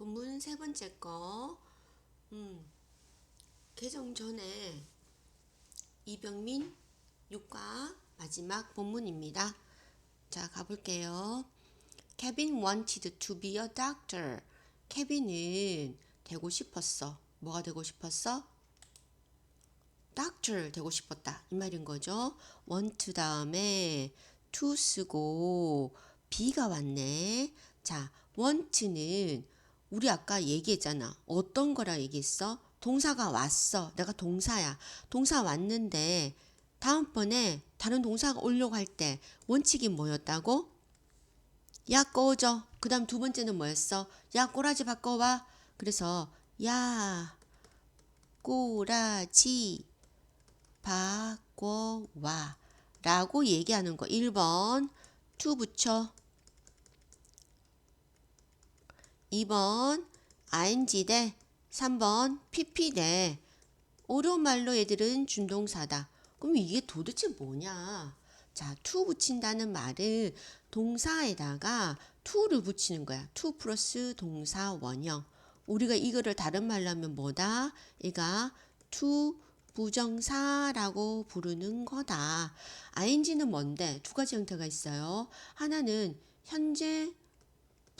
본문 세 번째 거. 음. 개정 전에 이병민 6과 마지막 본문입니다. 자, 가볼게요. Kevin wanted to be a doctor. 케빈은 되고 싶었어. 뭐가 되고 싶었어? doctor 되고 싶었다. 이 말인 거죠. want 다음에 to 쓰고 be가 왔네. 자, want는 우리 아까 얘기했잖아. 어떤 거라 얘기했어? 동사가 왔어. 내가 동사야. 동사 왔는데 다음번에 다른 동사가 오려고 할 때 원칙이 뭐였다고? 야 꺼져. 그 다음 두 번째는 뭐였어? 야 꼬라지 바꿔와. 그래서 야 꼬라지 바꿔와 라고 얘기하는 거 1번 to 붙여 2번 ing 대 3번 pp 대 어려운 말로 얘들은 준동사다. 그럼 이게 도대체 뭐냐? 자, to 붙인다는 말은 동사에다가 to를 붙이는 거야. to 플러스 동사 원형. 우리가 이거를 다른 말로 하면 뭐다? 얘가 to 부정사라고 부르는 거다. ing는 뭔데? 두 가지 형태가 있어요. 하나는 현재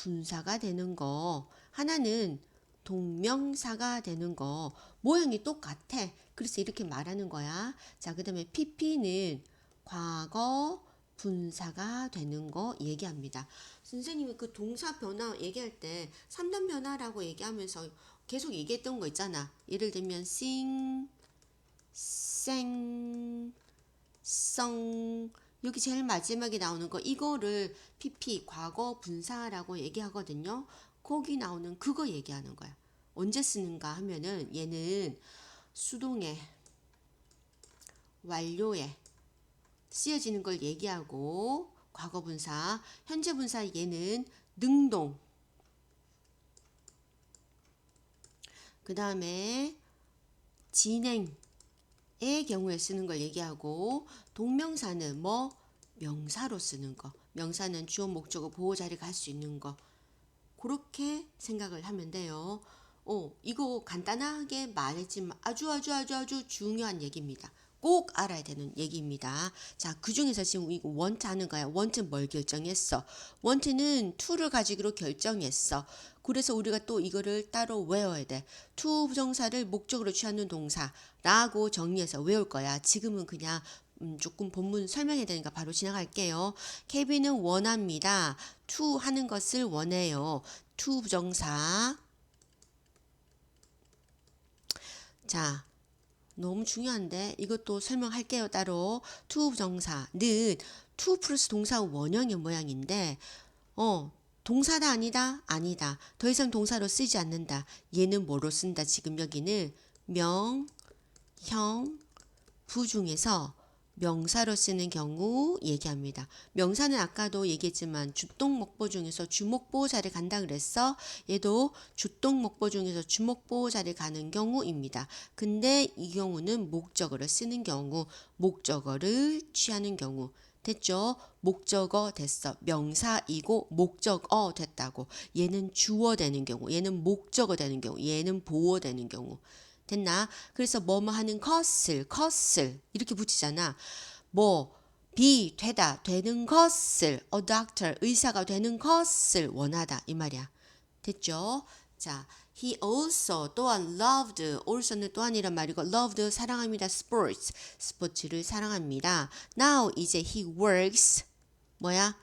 분사가 되는 거, 하나는 동명사가 되는 거, 모양이 똑같아. 그래서 이렇게 말하는 거야. 자, 그 다음에 pp는 과거 분사가 되는 거 얘기합니다. 선생님이 그 동사 변화 얘기할 때 3단 변화라고 얘기하면서 계속 얘기했던 거 있잖아. 예를 들면 sing, 생, 성 여기 제일 마지막에 나오는 거 이거를 PP 과거 분사라고 얘기하거든요. 거기 나오는 그거 얘기하는 거야. 언제 쓰는가 하면은 얘는 수동에 완료에 쓰여지는 걸 얘기하고 과거 분사, 현재 분사 얘는 능동. 그 다음에 진행. 의 경우에 쓰는 걸 얘기하고 동명사는 뭐 명사로 쓰는 거 명사는 주어 목적어 보호 자리가 할수 있는 거 그렇게 생각을 하면 돼요. 어 이거 간단하게 말했지만 아주 아주 아주 아주 중요한 얘기입니다. 꼭 알아야 되는 얘기입니다. 자, 그 중에서 지금 이거 원트 하는 거야. 원트는 뭘 결정했어? 원트는 to를 가지기로 결정했어. 그래서 우리가 또 이거를 따로 외워야 돼. to 부정사를 목적으로 취하는 동사라고 정리해서 외울 거야. 지금은 그냥 음, 조금 본문 설명해야 되니까 바로 지나갈게요. 케빈은 원합니다. to 하는 것을 원해요. to 부정사. 자, 너무 중요한데 이것도 설명할게요 따로 to 부정사는 to 플러스 동사 원형의 모양인데 어 동사다 아니다 아니다 더 이상 동사로 쓰지 않는다 얘는 뭐로 쓴다 지금 여기는 명, 형, 부 중에서 명사로 쓰는 경우 얘기합니다. 명사는 아까도 얘기했지만 주동목보 중에서 주목보호자를 간다 그랬어. 얘도 주동목보 중에서 주목보호자를 가는 경우입니다. 근데 이 경우는 목적어를 쓰는 경우, 목적어를 취하는 경우. 됐죠? 목적어 됐어. 명사이고 목적어 됐다고. 얘는 주어 되는 경우, 얘는 목적어 되는 경우, 얘는 보어 되는 경우. 됐나? 그래서 뭐뭐 하는 것을, 것을 이렇게 붙이잖아. 뭐, be, 되다, 되는 것을, a doctor, 의사가 되는 것을 원하다. 이 말이야. 됐죠? 자, he also 또한 loved, also는 또한이란 말이고, loved 사랑합니다. sports, 스포츠를 사랑합니다. now 이제 he works, 뭐야?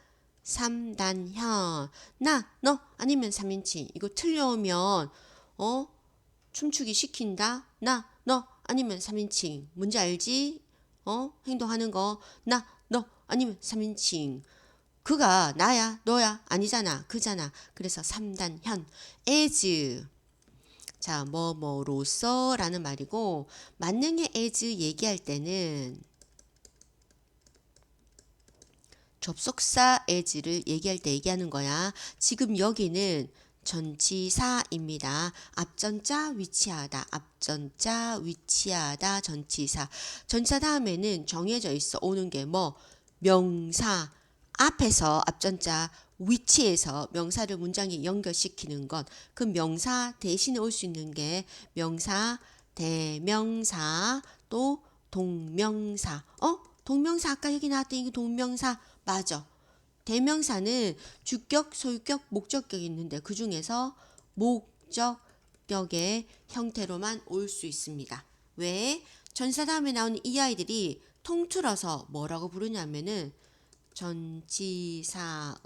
3단현. 나, 너, 아니면 3인칭. 이거 틀려오면, 어? 춤추기 시킨다. 나, 너 아니면 3인칭. 뭔지 알지? 어? 행동하는 거. 나, 너 아니면 3인칭. 그가 나야, 너야, 아니잖아. 그잖아. 그래서 3단 현. as. 자, 뭐뭐로서 라는 말이고 만능의 as 얘기할 때는 접속사 as를 얘기할 때 얘기하는 거야. 지금 여기는 전치사입니다. 앞전자 위치하다, 앞전자 위치하다, 전치사. 전치사 다음에는 정해져 있어 오는 게 뭐 명사 앞에서 앞전자 위치에서 명사를 문장에 연결시키는 것. 그 명사 대신에 올 수 있는 게 명사, 대명사, 또 동명사. 어? 동명사 아까 여기 나왔던 이게 동명사 맞아. 대명사는 주격, 소유격, 목적격이 있는데 그 중에서 목적격의 형태로만 올 수 있습니다. 왜? 전사 다음에 나오는 이 아이들이 통틀어서 뭐라고 부르냐면은 전치사의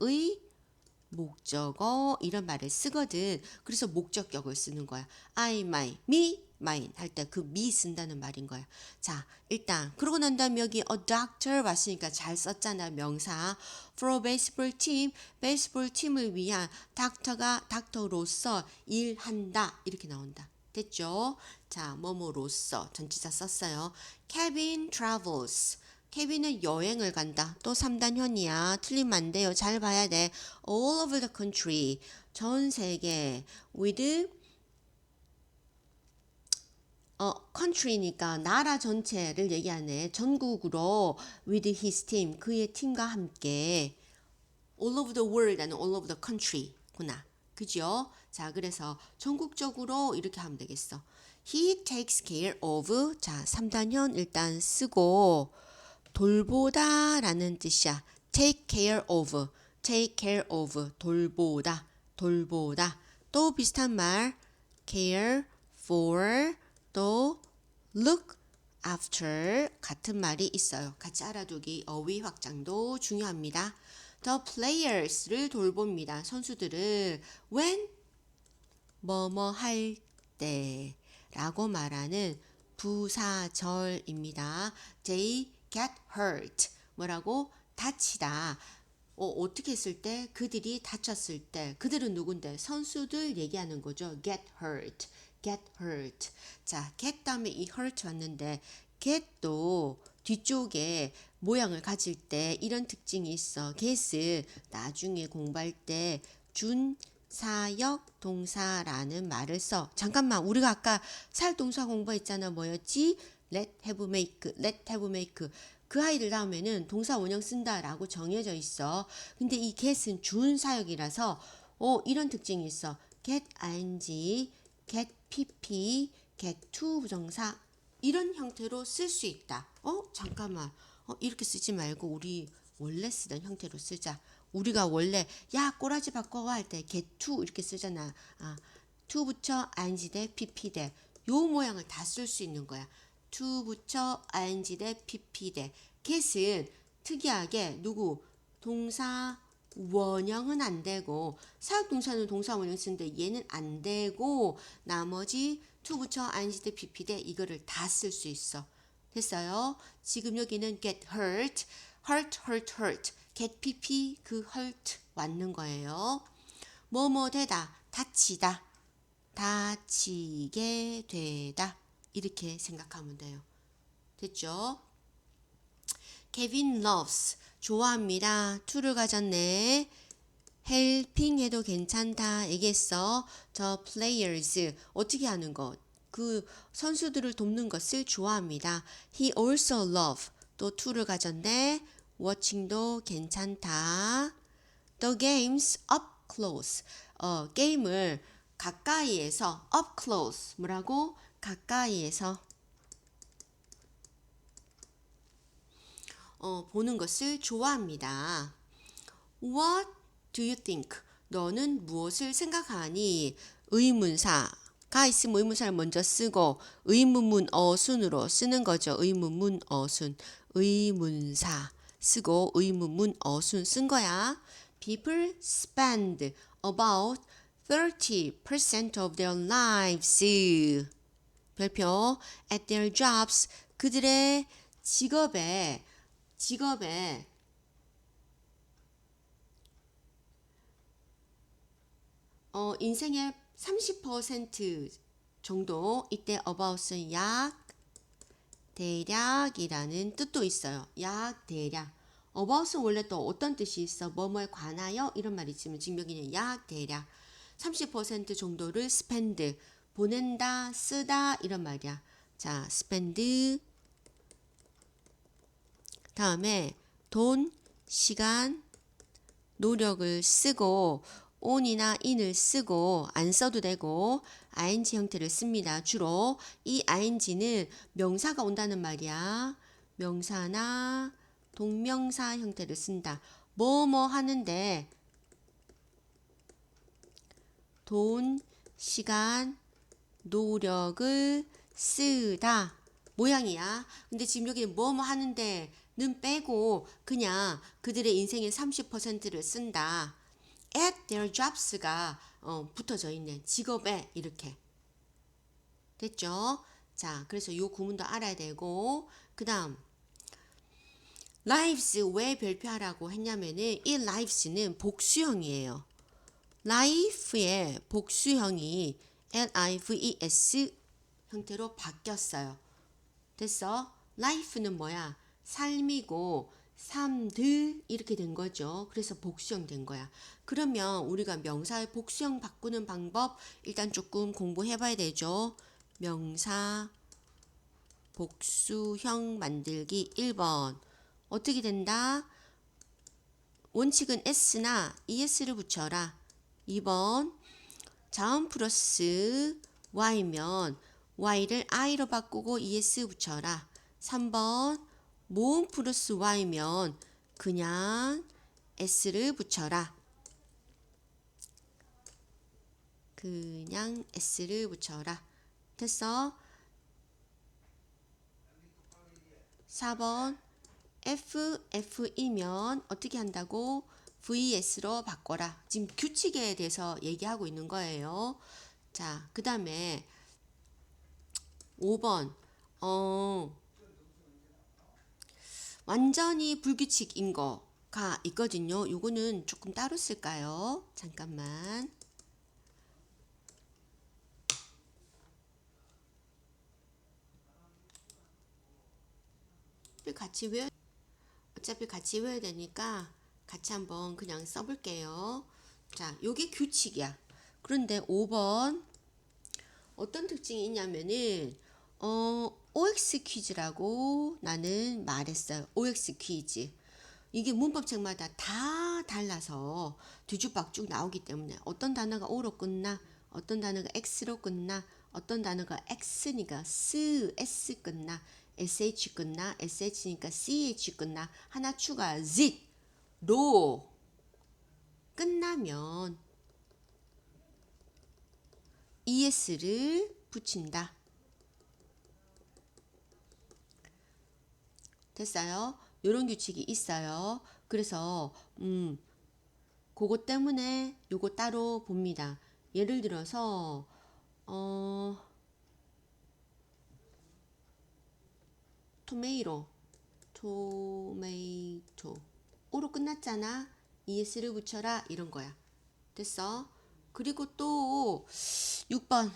목적어 이런 말을 쓰거든. 그래서 목적격을 쓰는 거야. I, my, me, mine 할 때 그 me 쓴다는 말인 거야. 자, 일단 그러고 난 다음에 여기 a doctor 왔으니까 잘 썼잖아 명사. For a baseball team, 베이스볼 팀을 위한 닥터가 닥터로서 일한다 이렇게 나온다. 됐죠? 자, 뭐뭐로서 전치사 썼어요. Kevin travels. 케빈은 여행을 간다. 또 3단현이야. 틀리면 안 돼요. 잘 봐야 돼. All over the country. 전 세계. With 어, country니까 나라 전체를 얘기하네. 전국으로 with his team. 그의 팀과 함께 all over the world 아니 all over the country 구나. 그죠? 자, 그래서 전국적으로 이렇게 하면 되겠어. He takes care of 자, 3단현 일단 쓰고 돌보다라는 뜻이야. take care of, take care of, 돌보다, 돌보다. 또 비슷한 말, care for, 또 look after 같은 말이 있어요. 같이 알아두기 어휘 확장도 중요합니다. The players를 돌봅니다. 선수들을 when 뭐뭐 할 때 라고 말하는 부사절입니다. They get hurt. 뭐라고? 다치다. 어, 어떻게 했을 때? 그들이 다쳤을 때. 그들은 누군데? 선수들 얘기하는 거죠. get hurt. Get hurt. 자, get 다음에 이 hurt 왔는데 get도 뒤쪽에 모양을 가질 때 이런 특징이 있어. get은 나중에 공부할 때 준, 사역 동사라는 말을 써. 잠깐만, 우리가 아까 사역 동사 공부했잖아. 뭐였지? let have make, let have make. 그 아이들 다음에는 동사 원형 쓴다라고 정해져 있어. 근데 이 get은 준 사역이라서 어, 이런 특징이 있어. get ing, get pp, get to 부정사 이런 형태로 쓸 수 있다. 어, 잠깐만. 어, 이렇게 쓰지 말고 우리 원래 쓰던 형태로 쓰자. 우리가 원래 야 꼬라지 바꿔와 할 때 get to 이렇게 쓰잖아. 아, to 붙여 ing 대 pp 대요 모양을 다 쓸 수 있는 거야. to 붙여 ing 대 pp 대 get은 특이하게 누구 동사 원형은 안 되고 사역 동사는 동사 원형 쓰는데 얘는 안 되고 나머지 to 붙여 ing 대 pp 대 이거를 다 쓸 수 있어. 됐어요? 지금 여기는 get hurt, hurt, hurt, hurt, get pp 그 hurt 왔는 거예요. 뭐뭐 되다, 다치다, 다치게 되다 이렇게 생각하면 돼요. 됐죠? Kevin loves 좋아합니다. to를 가졌네. helping 해도 괜찮다 얘기했어. 저 players 어떻게 하는 것? 그 선수들을 돕는 것을 좋아합니다. He also love 또 to를 가졌네. watching도 괜찮다. The games up close 어 게임을 가까이에서 up close 뭐라고 가까이에서 어, 보는 것을 좋아합니다. What do you think? 너는 무엇을 생각하니? 의문사가 있으면 의문사를 먼저 쓰고 의문문 어순으로 쓰는 거죠. 의문문 어순. 의문사 쓰고 의문문 어순 쓴 거야. People spend about 30% of their lives 별표 at their jobs 그들의 직업에 직업에 어, 인생의 30% 정도 이때 about은 약 대략이라는 뜻도 있어요. 약 대략. about은 원래 또 어떤 뜻이 있어? 뭐뭐에 관하여 이런 말이 지금 여기는 약 대략 30% 정도를 spend 보낸다, 쓰다 이런 말이야. 자, spend 다음에 돈, 시간, 노력을 쓰고 on이나 in을 쓰고 안 써도 되고 ing 형태를 씁니다. 주로 이 ing는 명사가 온다는 말이야. 명사나 동명사 형태를 쓴다. 뭐뭐 하는데 돈, 시간, 노력을 쓰다 모양이야. 근데 지금 여기 뭐뭐 하는데 는 빼고 그냥 그들의 인생의 30%를 쓴다. at their jobs가 어, 붙어져 있네. 직업에 이렇게. 됐죠? 자, 그래서 요 구문도 알아야 되고 그 다음 lives 왜 별표하라고 했냐면은 이 lives는 복수형이에요. life의 복수형이 L-I-V-E-S 형태로 바뀌었어요. 됐어? life는 뭐야? 삶이고 삶들 이렇게 된 거죠. 그래서 복수형 된 거야. 그러면 우리가 명사의 복수형 바꾸는 방법 일단 조금 공부해 봐야 되죠. 명사 복수형 만들기 1번. 어떻게 된다? 원칙은 s나 es를 붙여라. 2번. 자음 플러스 y면 y를 i로 바꾸고 es 붙여라. 3번. 모음 플러스 y면 그냥 s를 붙여라. 그냥 s를 붙여라. 됐어? 4번 F, F이면 어떻게 한다고? VS로 바꿔라. 지금 규칙에 대해서 얘기하고 있는 거예요. 자, 그 다음에 5번 어, 완전히 불규칙인 거가 있거든요. 요거는 조금 따로 쓸까요? 잠깐만. 같이 외워 어차피 같이 외워야 되니까 같이 한번 그냥 써볼게요. 자, 요게 규칙이야. 그런데 5번 어떤 특징이 있냐면은 어, OX 퀴즈라고 나는 말했어요. OX 퀴즈. 이게 문법책마다 다 달라서 뒤죽박죽 나오기 때문에 어떤 단어가 O로 끝나, 어떤 단어가 X로 끝나, 어떤 단어가 X니까 S, S 끝나, SH 끝나, SH니까 CH 끝나, 하나 추가, Z, 로 끝나면 ES를 붙인다. 됐어요? 요런 규칙이 있어요. 그래서 음 그것 때문에 요거 따로 봅니다. 예를 들어서 어 토메이로 토메이토 오로 끝났잖아. ES를 붙여라 이런 거야. 됐어? 그리고 또 6번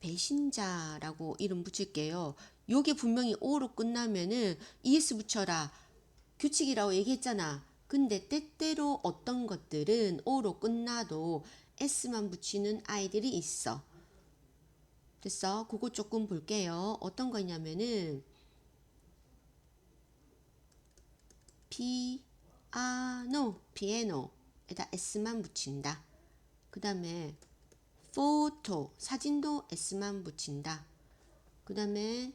배신자라고 이름 붙일게요. 요게 분명히 O로 끝나면은 ES 붙여라. 규칙이라고 얘기했잖아. 근데 때때로 어떤 것들은 O로 끝나도 S만 붙이는 아이들이 있어. 됐어? 그거 조금 볼게요. 어떤 거냐면은 피아노, 피아노에다 S만 붙인다. 그 다음에 포토, 사진도 S만 붙인다. 그 다음에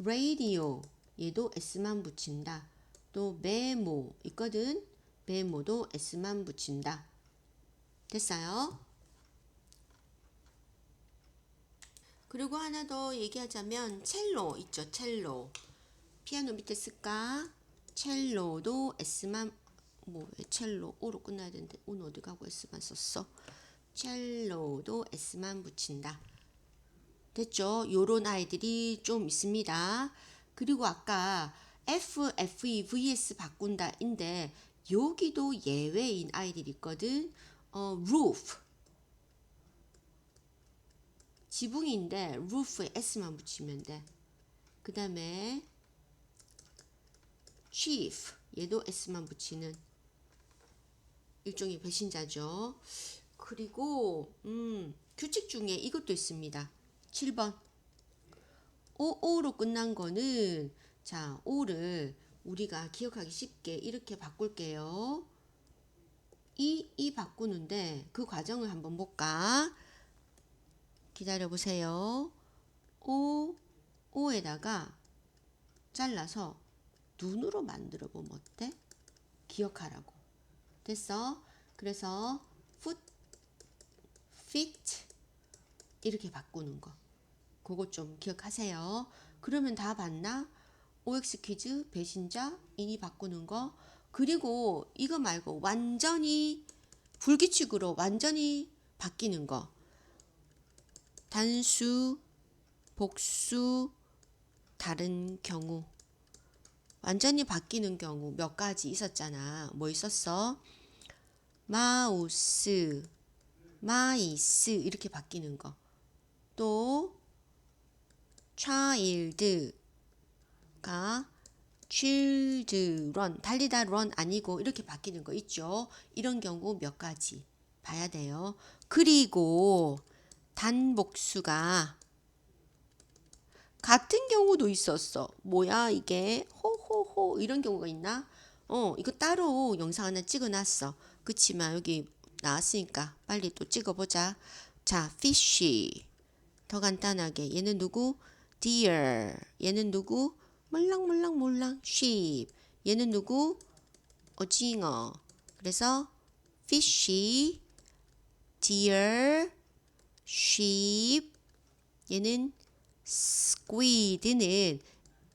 radio, 얘도 S만 붙인다. 또 메모 있거든. 메모도 S만 붙인다. 됐어요? 그리고 하나 더 얘기하자면 첼로 있죠. 첼로. 피아노 밑에 쓸까? 첼로도 S만 뭐왜 첼로 O로 끝나야 되는데 오늘 어디 가고 S만 썼어? 첼로도 S만 붙인다. 됐죠? 요런 아이들이 좀 있습니다. 그리고 아까 F, FE, VS 바꾼다 인데 여기도 예외인 아이들이 있거든. 어, roof. 지붕인데 roof에 S만 붙이면 돼. 그 다음에 chief 얘도 s만 붙이는 일종의 배신자죠. 그리고 음, 규칙 중에 이것도 있습니다. 7번 o o로 끝난 거는 자 o를 우리가 기억하기 쉽게 이렇게 바꿀게요. 이, 이 바꾸는데 그 과정을 한번 볼까? 기다려 보세요. 오, 오에다가 잘라서 눈으로 만들어 보면 어때? 기억하라고. 됐어? 그래서 foot, feet 이렇게 바꾸는 거. 그거 좀 기억하세요. 그러면 다 봤나? OX 퀴즈, 배신자, 인이 바꾸는 거. 그리고 이거 말고 완전히 불규칙으로 완전히 바뀌는 거. 단수, 복수, 다른 경우. 완전히 바뀌는 경우 몇 가지 있었잖아. 뭐 있었어? 마우스, 마이스 이렇게 바뀌는 거. 또 child가 children 달리다 run 아니고 이렇게 바뀌는 거 있죠. 이런 경우 몇 가지 봐야 돼요. 그리고 단복수가 같은 경우도 있었어. 뭐야 이게 호호호 이런 경우가 있나? 어 이거 따로 영상 하나 찍어놨어. 그치만 여기 나왔으니까 빨리 또 찍어보자. 자, fishy 더 간단하게 얘는 누구? deer 얘는 누구? 몰랑몰랑 몰랑 sheep 얘는 누구? 오징어 그래서 fishy deer sheep 얘는 squid는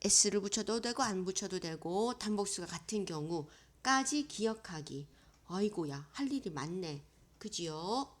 s를 붙여도 되고 안 붙여도 되고 단복수가 같은 경우까지 기억하기. 아이고야 할 일이 많네. 그지요?